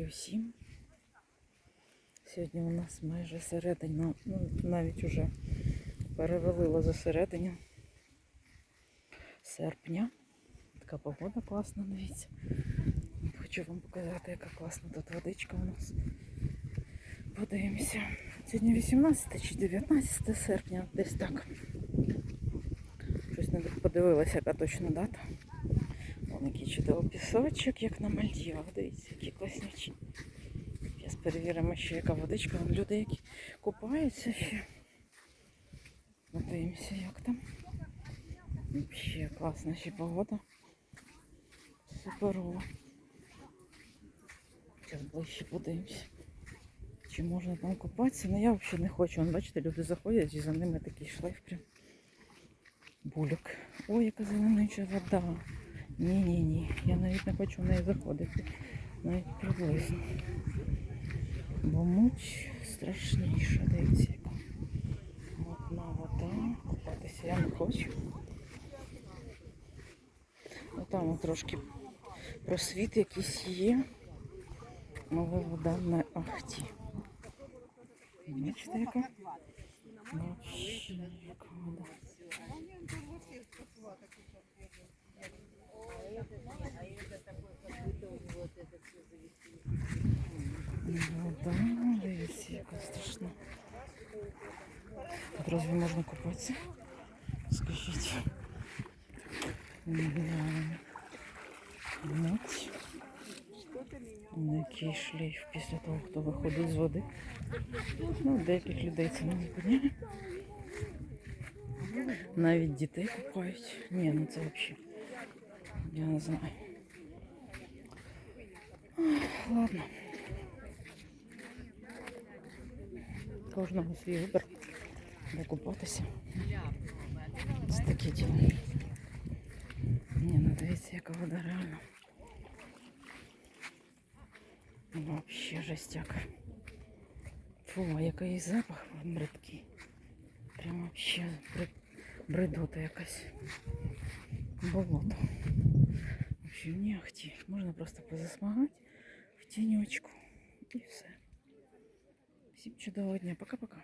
раночки усім. Сьогодні у нас майже середина, ну навіть уже перевалило за середину серпня. Така погода класна, дивіться. Хочу вам показати, яка класна тут водичка у нас. Подивимося. Сьогодні 18 чи 19 серпня, десь так. Щось не подивилася, яка точна дата. Вон який чудовий пісочок, як на Мальдівах. Дивіться, які класнючі. Зараз перевіримо ще, яка водичка. Вон люди, які купаються ще. Подивимося, як там. Ще класна ще погода. Суперова. Зараз ближче подивимося. Чи можна там купатися? Ну я взагалі не хочу. Вон, бачите, люди заходять і за ними такий шлейф прям. Бульок. Ой, яка зеленюча вода. Ні-ні-ні. Я навіть не хочу в неї заходити. Навіть приблизно. Бо муть страшніша, дивіться. Одна вода. Купатися я не хочу. Отам от трошки просвіт якийсь є. Але вода не ахті. Бачите, яка? Вообще, яка вода. Вода, дивіться, яка страшна. Тут разве можна купатися? Скажіть. Муть. Який шлейф після того, хто виходить з води. Ну, деяких людей це не зупиняє. Навіть дітей купають. Ні, ну це взагалі. Я не знаю. Ладно. Кожного свій вибір. Де купатися. Це таке діло. Ні, ну дивіться, яка вода реально. Вообще жестяк. Фу, а який запах бридкий. Прям вообще брид... бредота якась. Болото. В общем, не ахті. Можна просто позасмагати в тіньочку. І все. Всім чудового дня. Пока-пока.